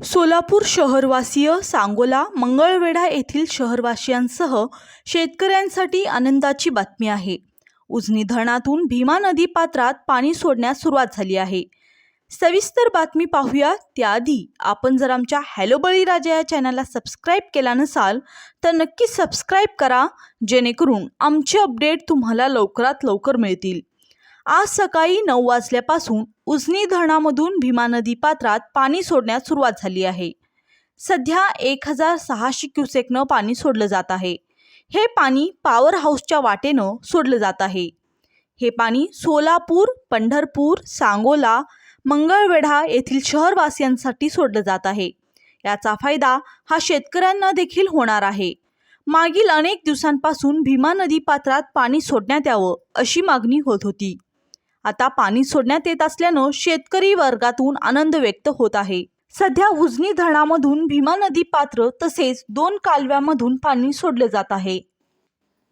सोलापूर शहरवासीय सांगोला मंगळवेढा येथील शहरवासियांसह शेतकऱ्यांसाठी आनंदाची बातमी आहे. उजनी धरणातून भीमा नदी पात्रात पाणी सोडण्यास सुरुवात झाली आहे. सविस्तर बातमी पाहूया. त्याआधी आपण जर आमच्या हॅलो बळीराजा या चॅनलला सबस्क्राईब केला नसाल तर नक्की सबस्क्राईब करा जेणेकरून आमचे अपडेट तुम्हाला लवकरात लवकर मिळतील. आज सकाळी नऊ वाजल्यापासून उजनी धरणामधून भीमा नदी पात्रात पाणी सोडण्यास सुरुवात झाली आहे. सध्या एक हजार सहाशे क्युसेकनं पाणी सोडलं जात आहे. हे पाणी पॉवर हाऊसच्या वाटेनं सोडलं जात आहे. हे पाणी सोलापूर पंढरपूर सांगोला मंगळवेढा येथील शहरवासियांसाठी सोडलं जात आहे. याचा फायदा हा शेतकऱ्यांना देखील होणार आहे. मागील अनेक दिवसांपासून भीमा नदी पात्रात पाणी सोडण्यात यावं अशी मागणी होत होती. आता पाणी सोडण्यात येत असल्यानं शेतकरी वर्गातून आनंद व्यक्त होत आहे. सध्या उजनी धरणामधून भीमा नदी पात्र तसेच दोन कालव्यामधून पाणी सोडले जात आहे.